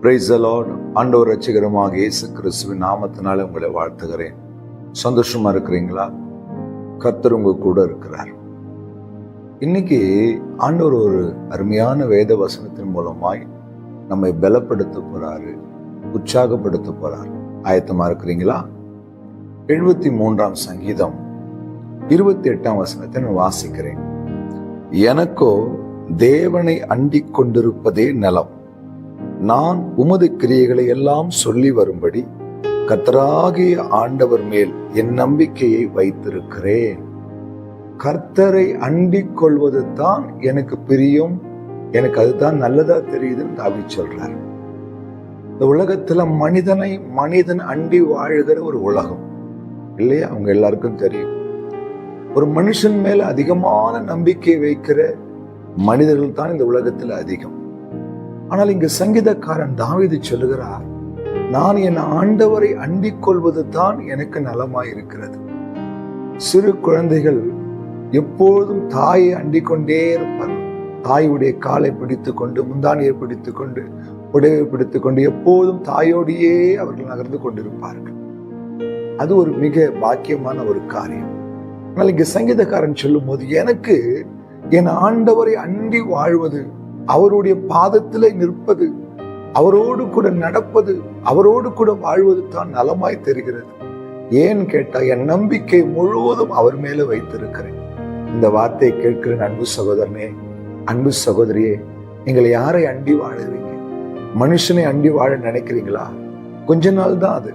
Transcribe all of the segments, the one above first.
Price Lord ஆண்டவர் ரட்சகரமாக இயேசு கிறிஸ்துவின் நாமத்தினால உங்களை வாழ்த்துகிறேன். சந்தோஷமா இருக்கிறீங்களா? கர்த்தர் உங்க கூட இருக்கிறார். இன்னைக்கு ஆண்டவர் ஒரு அருமையான வேத வசனத்தின் மூலமாய் நம்மை பலப்படுத்த போறாரு உற்சாகப்படுத்த போறாரு. ஆயத்தமா இருக்கிறீங்களா? எழுபத்தி மூன்றாம் சங்கீதம் இருபத்தி எட்டாம் வசனத்தை நான் வாசிக்கிறேன். எனக்கோ தேவனை அண்டிக் கொண்டிருப்பதே நலம். நான் உமது கிரியைகளை எல்லாம் சொல்லி வரும்படி கர்த்தராகிய ஆண்டவர் மேல் என் நம்பிக்கையை வைத்திருக்கிறேன். கர்த்தரை அண்டிக் கொள்வது தான் எனக்கு பிரியம். எனக்கு அதுதான் நல்லதா தெரியுதுன்னு தாவி சொல்றார். இந்த உலகத்துல மனிதனை மனிதன் அண்டி வாழுகிற ஒரு உலகம். இல்லையா? அவங்க எல்லாருக்கும் தெரியும். ஒரு மனுஷன் மேல அதிகமான நம்பிக்கை வைக்கிற மனிதர்கள் தான் இந்த உலகத்துல அதிகம். ஆனால் இங்கு சங்கீதக்காரன் தாவிது சொல்லுகிறார் நான் என் ஆண்டவரை அண்டிக் கொள்வது தான் எனக்கு நலமாய் இருக்கிறது சிறு குழந்தைகள் எப்போதும் தாயை அண்டிக் கொண்டே இருப்பார். தாயுடைய காலை பிடித்துக் கொண்டு முந்தானியை பிடித்துக் கொண்டு உடையை பிடித்துக் கொண்டு எப்போதும் தாயோடையே அவர்கள் நகர்ந்து கொண்டிருப்பார்கள். அது ஒரு மிக பாக்கியமான ஒரு காரியம். ஆனால் இங்கு சங்கீதக்காரன் சொல்லும் போது எனக்கு என் ஆண்டவரை அண்டி வாழ்வது அவருடைய பாதத்தில் நிற்பது அவரோடு கூட நடப்பது அவரோடு கூட வாழ்வது தான் நலமாய் தெரிகிறது. ஏன் கேட்டா என் நம்பிக்கை முழுவதும் அவர் மேல வைத்திருக்கிறேன். இந்த வார்த்தையை கேட்கிற அன்பு சகோதரனே அன்பு சகோதரியே நீங்கள் யாரை அண்டி வாழுவீங்க மனுஷனை அண்டி வாழ நினைக்கிறீங்களா? கொஞ்ச நாள் தான் அது.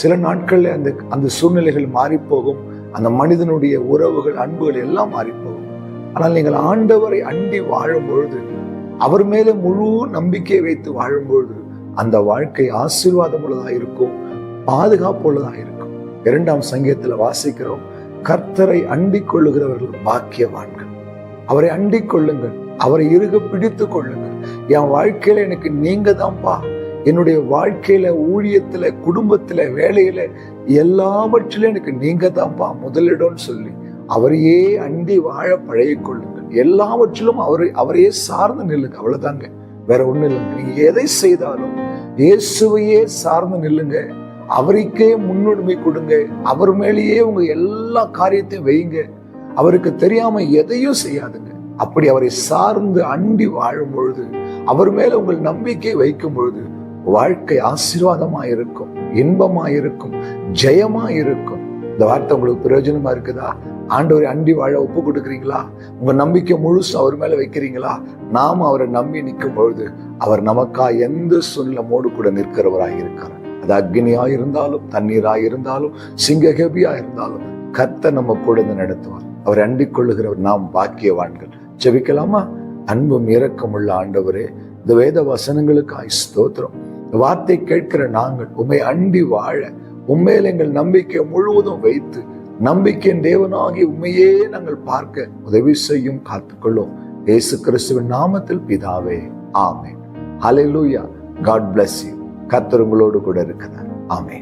சில நாட்கள்ல அந்த அந்த சூழ்நிலைகள் மாறி போகும் அந்த மனிதனுடைய உறவுகள் அன்புகள் எல்லாம் மாறி போகும் ஆனால் நீங்கள் ஆண்டவரை அண்டி வாழும் பொழுது அவர் மேலே முழு நம்பிக்கை வைத்து வாழும்பொழுது அந்த வாழ்க்கை ஆசீர்வாதம் உள்ளதாக இருக்கும் பாதுகாப்பு உள்ளதா இருக்கும். இரண்டாம் சங்கீதத்தில் வாசிக்கிறோம் கர்த்தரை அண்டிக் கொள்ளுகிறவர்கள் பாக்கியவான்கள். அவரை அண்டிக் கொள்ளுங்கள் அவரை இறுக பிடித்து கொள்ளுங்கள். என் வாழ்க்கையில எனக்கு நீங்க தான்ப்பா என்னுடைய வாழ்க்கையில ஊழியத்துல குடும்பத்துல வேலையில எல்லாவற்றிலும் எனக்கு நீங்க தான்ப்பா முதலிடம்னு சொல்லி அவரையே அண்டி வாழ பழகிக்கொள்ளுங்கள் எல்லாவற்றிலும் அவரை அவரையே சார்ந்து நில்லுங்க அவ்வளவுதாங்க. வேற ஒண்ணு இல்லைங்க. நீங்க எதை செய்தாலும் இயேசுவையே சார்ந்து நில்லுங்க. அவருக்கே முன்னுரிமை கொடுங்க. அவர் மேலேயே உங்க எல்லா காரியத்தையும் வைங்க அவருக்கு தெரியாம எதையும் செய்யாதுங்க. அப்படி அவரை சார்ந்து அண்டி வாழும் பொழுது அவர் மேல உங்கள் நம்பிக்கை வைக்கும் பொழுது வாழ்க்கை ஆசீர்வாதமா இருக்கும் இன்பமா இருக்கும் ஜெயமா இருக்கும் இந்த வார்த்தை உங்களுக்கு பிரயோஜனமா இருக்குதா? ஆண்டவரை அண்டி வாழ ஒப்பு கொடுக்குறீங்களா? உங்க நம்பிக்கை முழுசு அவர் மேல வைக்கிறீங்களா? நாம அவரை நம்பி நிற்கும் பொழுது அவர் நமக்கா எந்த சொல்லமோடு கூட நிற்கிறவராக இருக்கிறார். அது அக்னியாக இருந்தாலும் தண்ணீராக இருந்தாலும் சிங்ககபியா இருந்தாலும் கத்த நம்ம கூட நடத்துவார். அவர் அண்டிக் கொள்ளுகிறவர் நாம் பாக்கியவான்கள். ஜெபிக்கலாமா? அன்பும் இரக்கம் உள்ள ஆண்டவரே இந்த வேத வசனங்களுக்காய் ஸ்தோத்திரம். இந்த வார்த்தை கேட்கிற நாங்கள் உண்மை அண்டி வாழ உண்மையில் எங்கள் நம்பிக்கை முழுவதும் வைத்து நம்பிக்கையின் தேவனாகி உண்மையே நாங்கள் பார்க்க உதவி செய்யும் காத்துக்கொள்ளும். ஏசு கிறிஸ்துவின் நாமத்தில் பிதாவே ஆமே ஹalleluya காட் பிளஸ் யூ கத்தர் உங்களோடு கூட இருக்கிறார். ஆமே